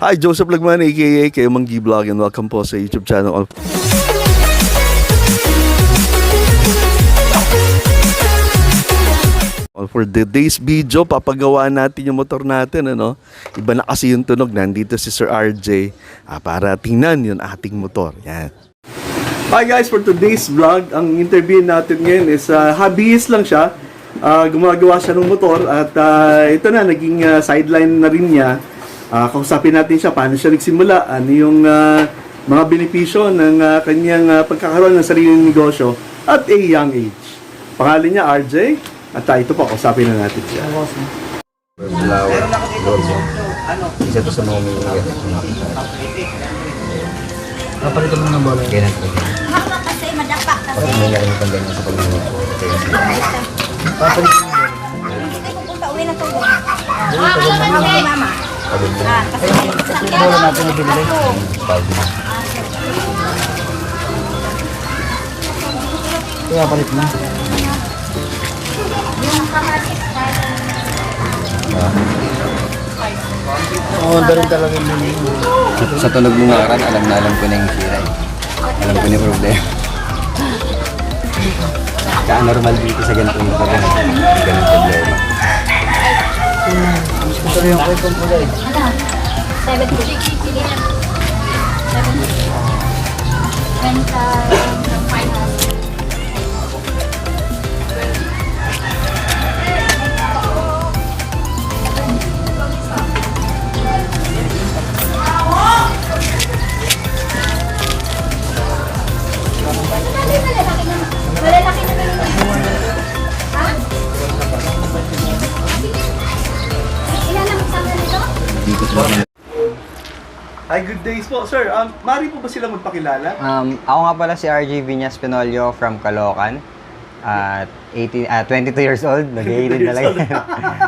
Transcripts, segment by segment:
Hi, Joseph Lagman, aka kayo Manggi Vlog and welcome po sa YouTube channel. For the day's video, papagawa natin yung motor natin, ano? Iba na kasi yung tunog. Nandito si Sir RJ ah, para tingnan yung ating motor. Yan. Hi guys, for today's vlog, ang interview natin ngayon is uh, hobbyist lang siya. Ah, gumagawa siya ng motor at ah, ito na, naging ah, sideline na rin niya. Ah, kausapin natin siya paano siya nagsimula, ano yung ah, mga benepisyo ng ah, kanyang ah, pagkakaroon ng sariling negosyo at a young age. Pangalan niya RJ at ah, ito po, kausapin na natin siya. Flower, Gorgo. Isa to sa mga may Kapalitan mo ng bola. Ganyan po. Haka kasi, madapa kasi. Pag may narin pang ganyan sa pagluluto. Papalitan mo. Hindi tayo pupunta uwi ng tulog. Mama, kay mama. Pagod na. Ah, kasi sa Bola natin na binili. Na. Kaya palit kamatis, Oo, oh, rin talaga yung menu. Sa, sa tunog mo nga ran, alam na alam ko na yung sira eh. Alam ko na yung problema. Ka-normal dito sa ganitong yan. Ganun problema. Gusto ko yung kwekong kulay. Ano? 70. 70. Hi, good days po. Sir, um, mari po ba sila magpakilala? Um, ako nga pala si RJ Viñas Pinolio from Caloocan. At 18, ah, 22 years old. Nag-18 talaga.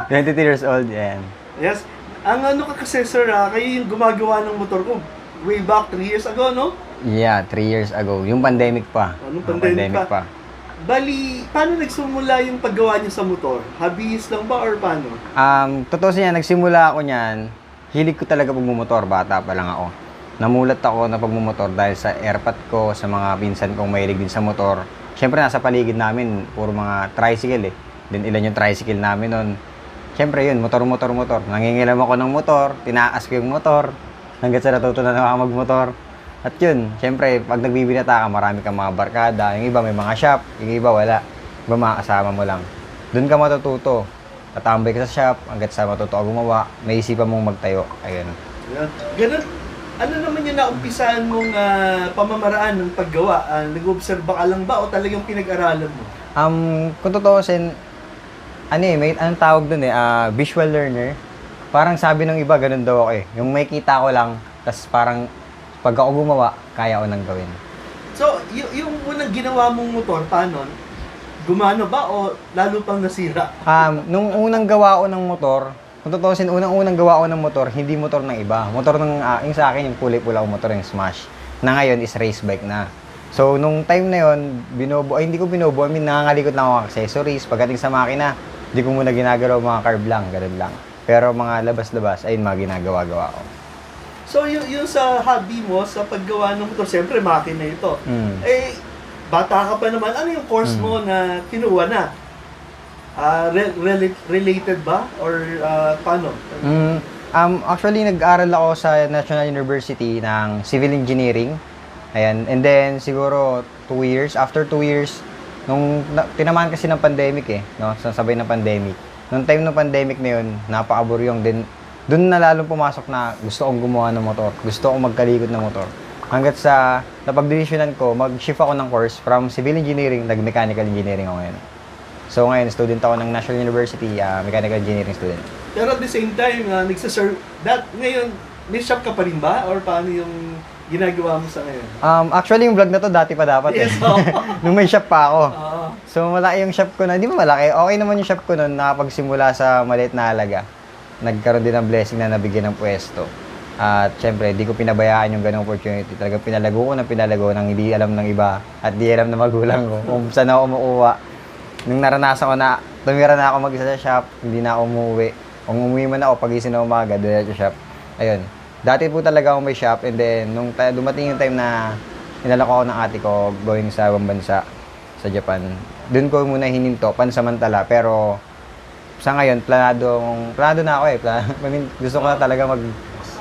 22 years old, yan. Yes. Ang ano ka kasi sir, ah, kayo yung gumagawa ng motor ko way back 3 years ago, no? Yeah, 3 years ago. Yung pandemic pa. Anong Yung pandemic pa? Bali, paano nagsimula yung paggawa niyo sa motor? Hobbyist lang ba or paano? Um, totoo siya, nagsimula ako niyan. Hilig ko talaga pagmumotor. Bata pa lang ako. Namulat ako na pagmumotor dahil sa airpot ko, sa mga pinsan kong mahilig din sa motor. Siyempre, nasa paligid namin, puro mga tricycle eh. Then ilan yung tricycle namin nun. Siyempre yun, motor, motor, motor. Nangingilam ako ng motor, tinaas ko yung motor, hanggang sa natutunan ako magmotor. At yun, siyempre, pag nagbibinata ka, marami kang mga barkada. Yung iba may mga shop, yung iba wala. Iba mga kasama mo lang. Doon ka matututo. Tatambay ka sa shop, hanggat sa matuto gumawa, may isipan mong magtayo. Ayun. Ganun. Ano naman yung naumpisahan mong ah, pamamaraan ng paggawa? Ah, nag-obserba ka lang ba o talagang pinag-aralan mo? Um, kung totoo sin, ano eh, may anong tawag dun eh, ah, visual learner. Parang sabi ng iba, ganun daw ako eh. Yung may kita ko lang, tas parang pag ako gumawa, kaya ko nang gawin. So, y- yung unang ginawa mong motor, paano? Gumano ba o lalo pang nasira? Um, nung unang gawa ko ng motor, kung totoo sin, unang-unang gawa ko ng motor, hindi motor ng iba. Motor ng, ah, yung sa akin, yung kulay pula motor, yung Smash. Na ngayon is race bike na. So, nung time na yon binobo, ay hindi ko binobo, I mean, nangangalikot lang ako accessories. Pagdating sa makina, hindi ko muna ginagalaw mga carb lang, ganun lang. Pero mga labas-labas, ayun mga ginagawa-gawa ko. So, yung, yung sa hobby mo, sa paggawa ng motor, siyempre makina ito. Mm. Eh, bata ka pa naman, ano yung course mo na kinuha na? Ah, re- rela- related ba? Or ah, paano? Mm, um, actually, nag-aral ako sa National University ng Civil Engineering. Ayan. And then, siguro, two years. After two years, nung na, tinamaan kasi ng pandemic eh, no? Sabay ng pandemic. Nung time ng pandemic na yun, napaka-aburyong din. Doon na lalong pumasok na gusto kong gumawa ng motor. Gusto kong magkalikot ng motor. Hanggat sa napag-decisionan ko, mag-shift ako ng course from civil engineering, nag-mechanical engineering ako ngayon. So ngayon, student ako ng National University, ah, mechanical engineering student. Pero at the same time, uh, nagsaserve, that, ngayon, may shop ka pa rin ba? Or paano yung ginagawa mo sa ngayon? Um, actually, yung vlog na to dati pa dapat eh. Yes, oo. Nung may shop pa ako. Oo. So, malaki yung shop ko na. Hindi ba malaki? Okay naman yung shop ko nun. Nakapagsimula sa maliit na halaga. Nagkaroon din ng blessing na nabigyan ng pwesto. At syempre, di ko pinabayaan yung ganong opportunity. Talagang pinalago ko na pinalago nang hindi alam ng iba at di alam ng magulang ko kung saan ako umuuwa. Nung naranasan ko na, tumira na ako mag-isa sa shop, hindi na ako umuwi. Kung umuwi man ako, pag-isip na umaga, sa shop. Ayun. Dati po talaga ako may shop and then nung ta- dumating yung time na inalok ako ng ate ko going sa ibang bansa sa Japan. Doon ko muna hininto pansamantala pero sa ngayon planado planado na ako eh. Plan, I mean, gusto ko na talaga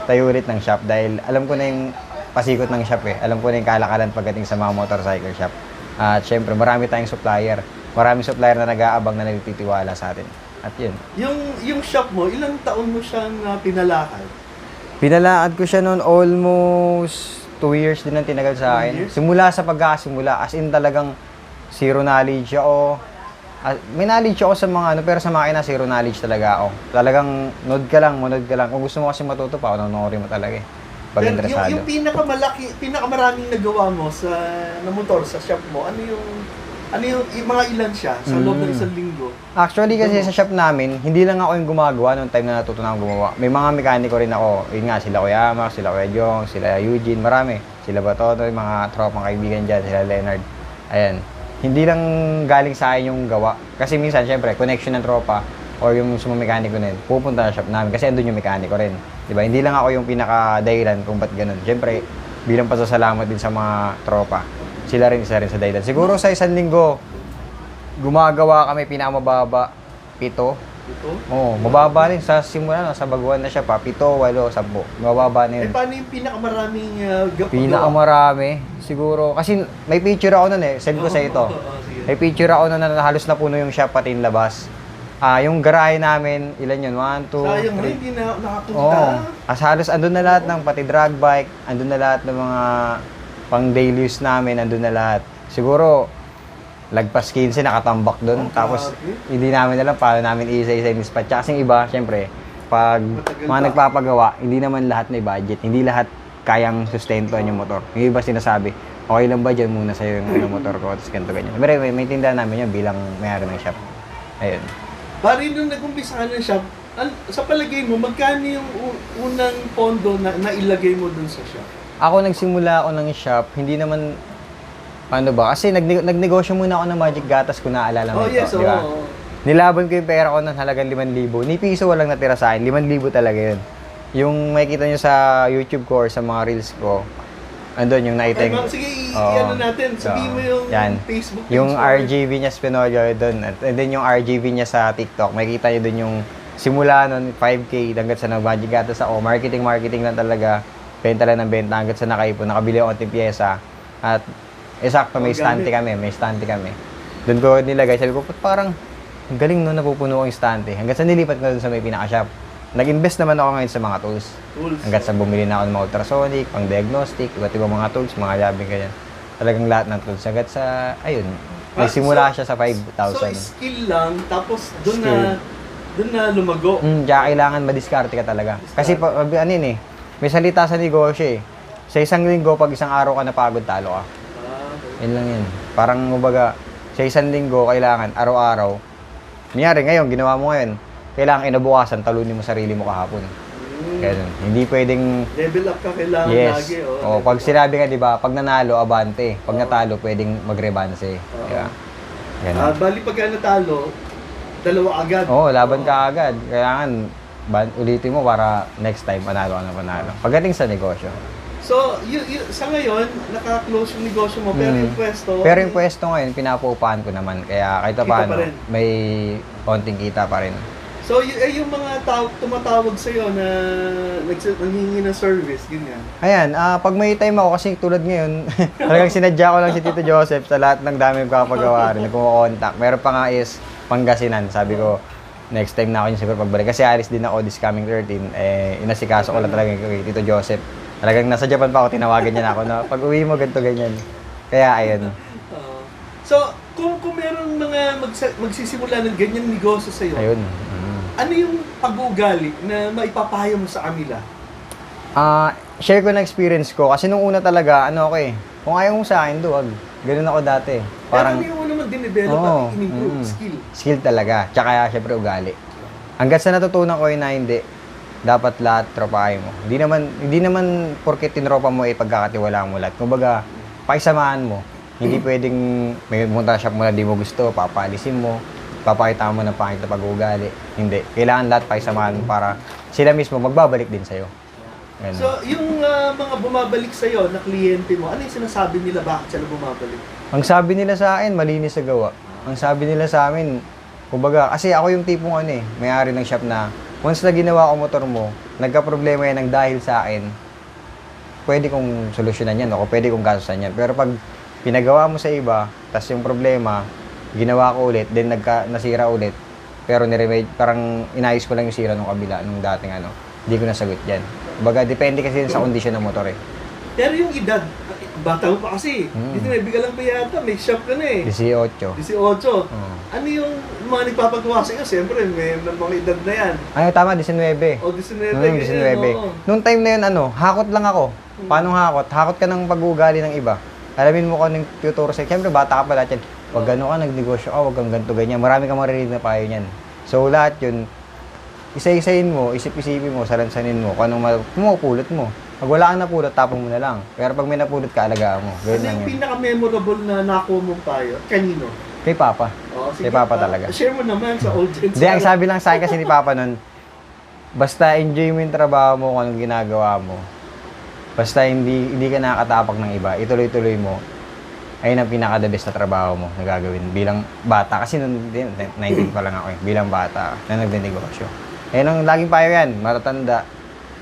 magtayo ulit ng shop dahil alam ko na yung pasikot ng shop eh. Alam ko na yung kalakalan pagdating sa mga motorcycle shop. At syempre, marami tayong supplier. Maraming supplier na nag-aabang na nagtitiwala sa atin. At yun. Yung, yung shop mo, ilang taon mo siyang uh, pinalakad? Pinalaad ko siya noon almost 2 years din ang tinagal sa akin. Simula sa pagkasimula, as in talagang zero knowledge ako. Ah, may knowledge ako sa mga ano, pero sa makina zero knowledge talaga ako. Talagang nod ka lang, manod ka lang. Kung gusto mo kasi matuto pa, nonori mo talaga eh. Pag Pero interesado. yung, yung pinakamalaki, pinakamaraming nagawa mo sa na motor sa shop mo, ano yung ano yung, yung mga ilan siya sa loob ng Mm. isang linggo? Actually kasi sa shop namin, hindi lang ako yung gumagawa noong time na natuto na akong gumawa. May mga mekaniko rin ako. Yun nga, sila Kuya Max, sila Kuya Jong, sila Eugene, marami. Sila Batoto, yung mga tropang kaibigan dyan, sila Leonard. Ayan. Hindi lang galing sa akin yung gawa. Kasi minsan, syempre, connection ng tropa or yung mga mekaniko din, pupunta sa shop namin kasi andun yung mekaniko rin. Di ba? Hindi lang ako yung pinaka-dahilan kung ba't ganun. Syempre, bilang pasasalamat din sa mga tropa. Sila rin isa rin sa dahilan. Siguro sa isang linggo, gumagawa kami pinakamababa, pito. Ito? Oo, mababa rin. Sa simula, no, sa baguhan na siya pa, pito, walo, sampo. Mababa na Eh, yun. paano yung pinakamaraming uh, gap- Pinakamarami, siguro. Kasi may picture ako nun eh. Send ko sa ito. Oo, oo, sige. May picture ako nun na halos na puno yung shop pati yung labas. Ah, yung garahe namin, ilan yun? One, two, Sayang three. rin, hindi na nakapunta. Oo. As halos andun na lahat ng pati drag bike, andun na lahat ng mga pang daily use namin, andun na lahat. Siguro, lagpas 15, nakatambak doon. Oh, Tapos, hindi namin alam paano namin isa-isa yung. Kasi yung iba, syempre, pag Matagal mga pa. nagpapagawa, hindi naman lahat may budget. Hindi lahat kayang sustentuhan yung motor. Yung iba sinasabi, okay lang ba dyan muna sa'yo yung ano, motor ko, tapos ganito ganyan. Pero may, may tindahan namin yan bilang mayari ng shop. Ayun. Bari nung nag-umpisa ka ng shop, an- sa palagay mo, magkano yung unang pondo na nailagay mo dun sa shop? Ako nagsimula ako ng shop, hindi naman ano ba? Kasi nagne- nagnegosyo muna ako ng Magic Gatas kung naalala mo Oh, ito, yes, di ba? oo. Nilaban ko yung pera ko ng halagang 5,000. Ni piso walang natira sa akin. 5,000 talaga yun. Yung makikita nyo sa YouTube ko or sa mga reels ko, andun yung nakita Ay, yung... ma'am, sige, i- Oo. i-ano natin. Sabihin mo yung Yan. Facebook Yung mo. RGV niya Spinolio doon. At and then yung RGV niya sa TikTok, makikita niyo doon yung simula nun, 5K, hanggat sa nag-budget gatas ako. Marketing, marketing lang talaga. Benta lang ng benta hanggat sa nakaipon. Nakabili ako ng pyesa. At eksakto, may stante kami. May stante kami. Doon ko nilagay. Sabi ko, "Ba't parang ang galing no, napupuno ko yung stante. Hanggat sa nilipat ko doon sa may pinaka-shop. Nag-invest naman ako ngayon sa mga tools. Tools. Hanggat sa bumili na ako ng mga ultrasonic, pang diagnostic, iba't ibang mga tools, mga labing ganyan. Talagang lahat ng tools. Hanggat sa, ayun, Ah, nagsimula so- siya sa So, 5,000. skill lang, tapos doon na, doon na lumago. Mm, kaya kailangan madiskarte ka talaga. Kasi pa, ano yun eh, may salita sa negosyo eh. Sa isang linggo, pag isang araw ka napagod, talo ka. Yun lang yun. Parang, kumbaga, sa isang linggo, kailangan, araw-araw. Nangyari ngayon, ginawa mo ngayon, kailangan inabukasan, talunin mo sarili mo kahapon. Mm. Ganun. Hindi pwedeng Level up ka kailangan Yes. lagi. Oh, Oh, pag sinabi ka, 'di ba, pag nanalo abante, pag natalo pwedeng magrebanse, Oo. 'di ba? Ganun. bali pagka natalo, dalawa agad. Oo, laban ka agad. Kailangan ulitin mo para next time panalo ka na panalo. Pagdating sa negosyo. So, y- y- sa ngayon, naka-close yung negosyo mo, pero yung pwesto... Pero yung pwesto ngayon, pinapaupahan ko naman. Kaya kahit pa Kita paano, rin. may konting kita pa rin. So, y- eh, yung mga tao, tumatawag sa'yo na nags- nanghingi ng service, ganyan. Ayan, ah, pag may time ako, kasi tulad ngayon, talagang sinadya ko lang si Tito Joseph sa lahat ng dami nagpapagawa rin, nagkukontak. Meron pa nga is Pangasinan. Sabi ko, next time na ako yung siguro pagbalik. Kasi alis din ako this coming 13. Eh, inasikaso ko lang talaga kay Tito Joseph. Talagang nasa Japan pa ako, tinawagan niya na ako na pag uwi mo, ganito, ganyan. Kaya, ayun. Oo. so, kung, kung meron mga magsa- magsisimula ng ganyang negosyo sa'yo, Ayun. Mm. ano yung pag-uugali na maipapayo mo sa kanila? Ah, share ko na experience ko. Kasi nung una talaga, ano ako eh, kung ayaw mo sa akin, duwag. Ganun ako dati. Parang, Parang, ano yung mo naman dinevelop Oo. at in-improve Mm. skill? skill talaga. Tsaka syempre ugali. Hanggat sa natutunan ko yun na hindi, dapat lahat tropahin mo. Hindi naman, hindi naman porket tinropa mo eh pagkakatiwalaan mo lahat. Kumbaga, pakisamahan mo. Hindi pwedeng may pumunta shop mo na di mo gusto, papalisin mo, papakita mo ng pangit na pag-uugali. Hindi. Kailangan lahat pakisamahan mo para sila mismo magbabalik din sa'yo. Ganun. So, yung ah, mga bumabalik sa'yo na kliyente mo, ano yung sinasabi nila bakit sila bumabalik? Ang sabi nila sa akin, malinis sa gawa. Ang sabi nila sa amin, kumbaga, kasi ako yung tipong ano eh, may-ari ng shop na, once na ginawa ko motor mo, nagka-problema yan ng dahil sa akin, pwede kong solusyonan yan, o pwede kong gastusan yan. Pero pag pinagawa mo sa iba, tas yung problema, ginawa ko ulit, then nagka, nasira ulit, pero niremed, parang inayos ko lang yung sira nung kabila, nung dating ano, hindi ko nasagot yan. Kumbaga, depende kasi sa kondisyon ng motor eh. Pero yung edad, bata mo pa kasi. Mm. Dito may ka lang pa yata, may shop ka na eh. 18. 18. Oo. Ano yung mga nagpapagawa sa'yo? Siyempre, may may mga edad na yan. Ay, tama, 19. O 19, Noong ganyan, 19. oo. Noong time na yun, ano, hakot lang ako. Paano hakot? Hakot ka ng pag-uugali ng iba. Alamin mo kung anong tuturo sa'yo. Siyempre, bata ka pa lahat yan. Huwag gano'n ka, nagnegosyo ka, huwag kang ganito, ganyan. Marami kang maririnig na payo niyan. So, lahat yun, isa-isayin mo, isip-isipin mo, salansanin mo, kung anong ma- mo. Pag wala kang napulot, tapong mo na lang. Pero pag may napulot ka, alagaan mo. Ano Ganyan lang yung yun. pinaka-memorable na nakuha mong payo? Kanino? Kay Papa. O, Kay Papa talaga. Share mo naman sa audience. Hindi, ang sabi lang sa akin kasi ni Papa nun, basta enjoy mo yung trabaho mo kung anong ginagawa mo. Basta hindi hindi ka nakakatapak ng iba, ituloy-tuloy mo. Ayun ang pinaka-the best na trabaho mo na gagawin bilang bata. Kasi nun, din, 19 pa lang ako eh, bilang bata na nagde-negosyo. Ayun ang laging payo yan, matatanda.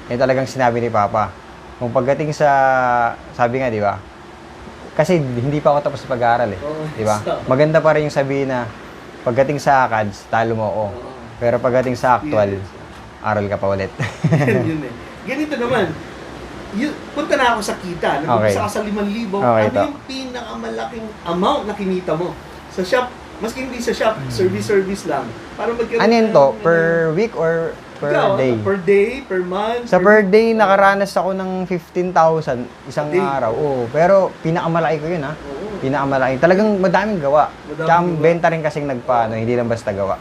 Yan talagang sinabi ni Papa. Kung pagdating sa, sabi nga, di ba? Kasi hindi pa ako tapos sa pag-aaral eh. Oo, Di ba? so- Maganda pa rin yung sabihin na pagdating sa ACADS, talo mo ako. Pero pagdating sa actual, aral ka pa ulit. Yun eh. Ganito naman. Yun, punta na ako sa kita. Nag-umpisa Okay. ka sa 5,000. Okay, ano ito. yung pinakamalaking amount na kinita mo? Sa shop, maski hindi sa shop, service-service lang. Para magkaroon ano yun ng- to? Per week or per Ikaw, day? Per day, per month. Sa per day, nakaranas ako ng 15,000 isang day? araw. Oo, pero pinakamalaki ko yun ha. Oo. Pinakamalaki. Talagang madaming gawa. Madaming Tsaka gawa. benta rin kasing nagpaano, hindi lang basta gawa.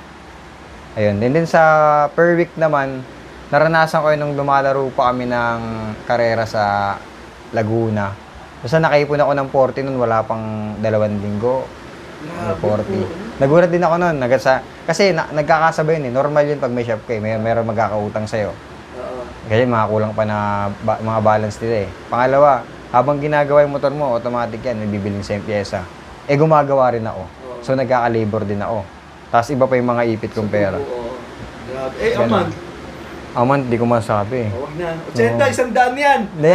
Ayun. And then sa per week naman, naranasan ko yun nung lumalaro pa kami ng karera sa Laguna. Basta nakaipon ako ng 40 nun, wala pang dalawang linggo. Grabe Or po. 40. Nagulat din ako nun. Nagasa, kasi na, nagkakasabay yun eh. Normal yun pag may shop ka eh. May, meron magkakautang sa'yo. Oo. Kasi makakulang pa na ba- mga balance nila eh. Pangalawa, habang ginagawa yung motor mo, automatic yan, may bibiling sa pyesa. Eh gumagawa rin ako. So nagkaka-labor din ako. Tapos iba pa yung mga ipit kong pera. Oo. Grabe. Eh, Ganun. aman. Aman, di ko masabi. Huwag na. 80, isang daan yan. Hindi.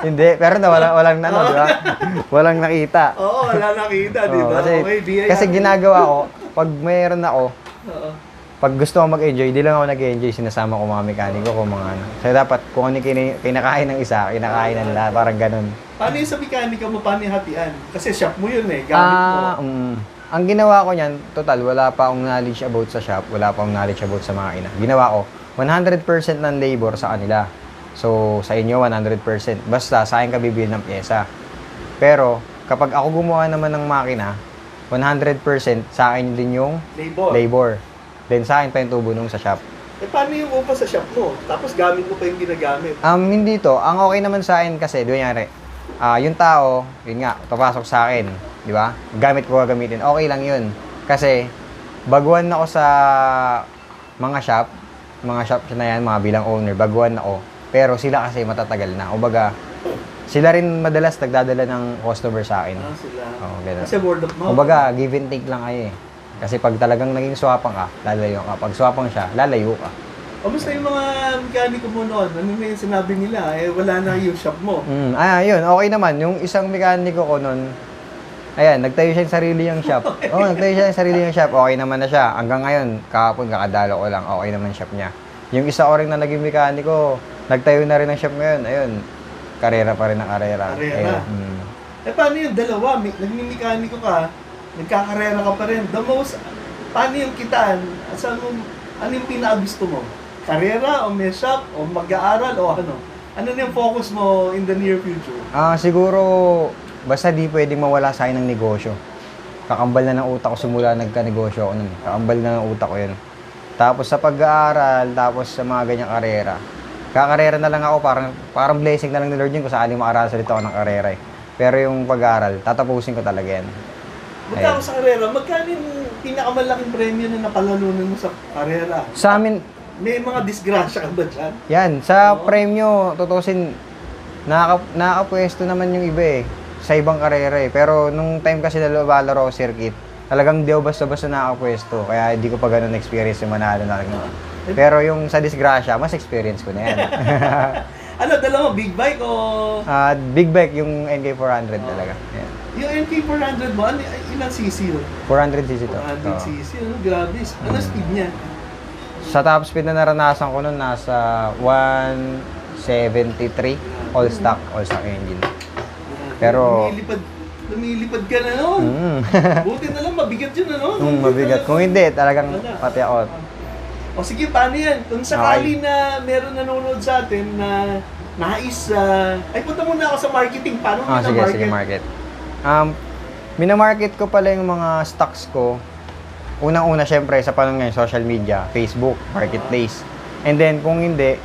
Hindi. Pero na wala, walang ano, di ba? Walang nakita. Oo, wala nakita, di Oo, ba? kasi, okay, kasi ginagawa ko, pag mayroon ako, Oo. pag gusto ko mag-enjoy, di lang ako nag-enjoy, sinasama ko mga mekaniko ko, mga ano. So dapat, kung ano yung kini- kinakain ng isa, kinakain ng lahat, parang ganun. Paano yung sa mekanika mo, paano yung hatian? Kasi shop mo yun eh, gamit mo. Ah, mm, ang ginawa ko niyan, total, wala pa akong knowledge about sa shop, wala pa akong knowledge about sa makina. Ginawa ko, 100% ng labor sa kanila. So, sa inyo, 100%. Basta, sa akin ka bibili ng pyesa. Pero, kapag ako gumawa naman ng makina, 100% sa akin din yung Labor. labor. Then, sa akin pa yung tubo nung sa shop. Eh, paano yung upa sa shop mo? Tapos gamit mo pa yung ginagamit. Um, hindi to. Ang okay naman sa akin kasi, doon yari, ah yung tao, yun nga, papasok sa akin, di ba? Gamit ko gagamitin. Okay lang yun. Kasi, baguhan ako sa mga shop, mga shop na yan, mga bilang owner, baguhan ako. Pero sila kasi matatagal na. Kumbaga, sila rin madalas nagdadala ng customer sa akin. Ah, sila. Oo, ganun. Kasi word of mouth. Kumbaga, give and take lang kayo eh. Kasi pag talagang naging swapang ka, lalayo ka. Pag swapang siya, lalayo ka. Kamusta yung mga mekaniko mo noon? Ano na yung sinabi nila? Eh, wala na yung shop mo. Mm, ah, yun, okay naman. Yung isang mekaniko ko nun, ayan, nagtayo siya ng sarili yung shop. Oo, oh, nagtayo siya ng sarili yung shop. Okay naman na siya. Hanggang ngayon, kahapon, kakadalo ko lang, okay naman shop niya. Yung isa ko rin na naging mekaniko, nagtayo na rin ng shop ngayon. Ayun, karera pa rin ang karera. Karera. Ayun, mm. Eh, paano yung dalawa? Mi- Nagmi-mekaniko ka, nagkakarera ka pa rin. The most, paano yung kitaan? Saan mo, ano yung pinakagusto mo? Karera o may shop o mag-aaral o ano? Ano na yung focus mo in the near future? Ah, siguro, basta di pwedeng mawala sa akin ng negosyo. Kakambal na ng utak ko simula nagka-negosyo ako nun. Kakambal na ng utak ko yun. Tapos sa pag-aaral, tapos sa mga ganyang karera. Kakarera na lang ako, parang, parang blessing na lang ni Lord yun kung saan maaral sa dito ako ng karera eh. Pero yung pag-aaral, tatapusin ko talaga yan. Magkano sa karera? Magkano yung pinakamalaking premyo na napalalunan mo sa karera? Sa amin, may mga disgrasya ka ba dyan? Yan, sa premyo, tutusin, nakaka, nakakapwesto naman yung iba eh. Sa ibang karera eh. Pero nung time kasi na lumalaro ako circuit, talagang di ako basta-basta nakakapwesto. Kaya hindi ko pa ganun experience yung manalo na lang. Pero yung sa disgrasya, mas experience ko na yan. Ano, dala mo, big bike o... Ah, big bike yung NK400 talaga. Yan. Yung NK400 mo, ano, ilang cc yun? 400cc to. 400 Oo. cc, ano, grabe. Ano speed niya? Sa top speed na naranasan ko nun, nasa 173 all stock, all stock engine. Pero- Lumilipad, lumilipad ka na nun. Mm. Buti na lang, mabigat yun, ano? Nung mabigat. Kung hindi, talagang pati ako. O sige, paano yan? Kung sakali na meron nanonood sa atin na nais, ah, ay punta muna ako sa marketing. Paano Ah, sige, minamarket? sige, market. Um, minamarket ko pala yung mga stocks ko. Unang-una, syempre, sa panahon ngayon, social media, Facebook, marketplace. And then, kung hindi,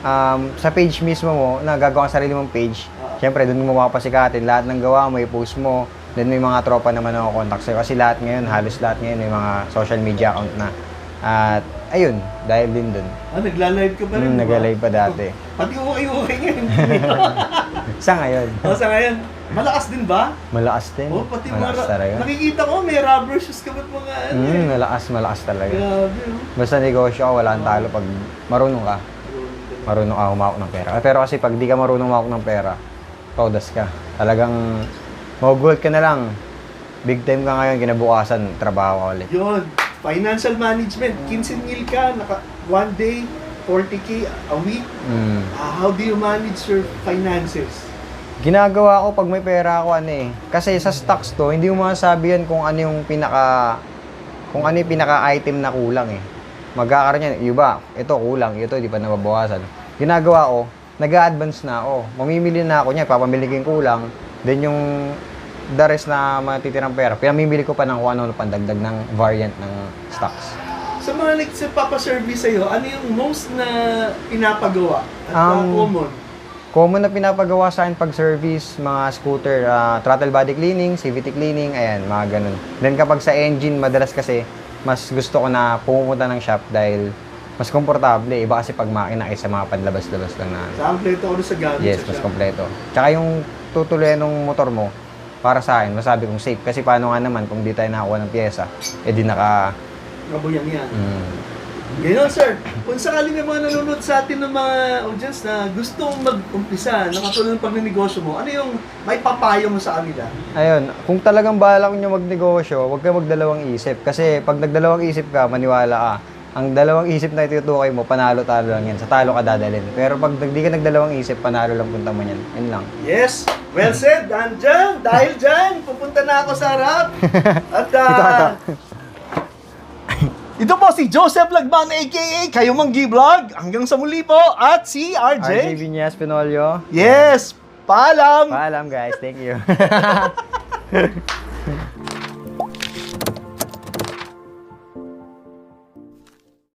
um, sa page mismo mo, na gagawa ka sarili mong page, syempre, doon mo mapapasikatin. Lahat ng gawa mo, i-post mo. Then, may mga tropa naman ako contact sa'yo. Kasi lahat ngayon, halos lahat ngayon, may mga social media account na. At, ayun, dahil din doon. Ah, nagla-live ka pa rin, ba? nagla-live pa dati. Pati ukay-ukay ngayon. Sa ngayon, o sa ngayon, malakas din ba? malakas din. O, pati mga, malakas ra- talaga. nakikita ko, may rubber shoes ka ba't mga ano Mm, eh. malakas, malakas talaga. Grabe, oh. Basta negosyo ka, wala ang talo pag marunong ka. Marunong ka humawak ng pera. Pero kasi pag di ka marunong humawak ng pera, paudas ka. Talagang magugulat ka na lang. Big time ka ngayon, kinabukasan, trabaho ka ulit. Yun, financial management, 15 mil ka, naka, one day, 40k a week. Mm. Ah, how do you manage your finances? Ginagawa ko pag may pera ako ano eh. Kasi sa stocks to, hindi mo masabi yan kung ano yung pinaka kung ano yung pinaka-item na kulang eh. Magkakaroon yan, iba, ito kulang, ito di pa nababawasan. Ginagawa ko, nag-advance na ako. Mamimili na ako niya, papamili ko yung kulang. Then yung the rest na matitirang pera, pinamimili ko pa ng kung ano pandagdag ng variant ng stocks. Sa mga nagsipapaservice sa'yo, ano yung most na pinapagawa at uh, Um, common? Common na pinapagawa sa akin pag service, mga scooter, ah, throttle body cleaning, CVT cleaning, ayan, mga ganun. Then kapag sa engine, madalas kasi, mas gusto ko na pumunta ng shop dahil mas komportable. Iba kasi pag makina ay sa mga panlabas-labas lang na. Sa ampleto ako sa gamit Yes, mas kompleto. Tsaka yung tutuloy ng motor mo, para sa akin, masabi kong safe. Kasi paano nga naman kung di tayo nakakuha ng pyesa, eh di naka... Kabuyang yan. Mm, Ganyan, sir. Kung sakali may mga nanonood sa atin ng mga audience na gustong mag-umpisa, nakatulong ng pagnenegosyo mo, ano yung may papayo mo sa kanila? Ayun, kung talagang balak nyo magnegosyo, huwag kayo magdalawang isip. Kasi pag nagdalawang isip ka, maniwala ka. Ang dalawang isip na itutukay mo, panalo-talo lang yan. Sa talo ka dadalhin. Pero pag hindi ka nagdalawang isip, panalo lang punta mo yan. Yun lang. Yes, well said. Andyan, dahil dyan, pupunta na ako sa harap. At ah, Ito, ito. ito po si Joseph Lagban aka Kayo Manggi Vlog. Hanggang sa muli po at si RJ. RJ Vinyas Pinolio. Yes, paalam. Paalam guys, thank you.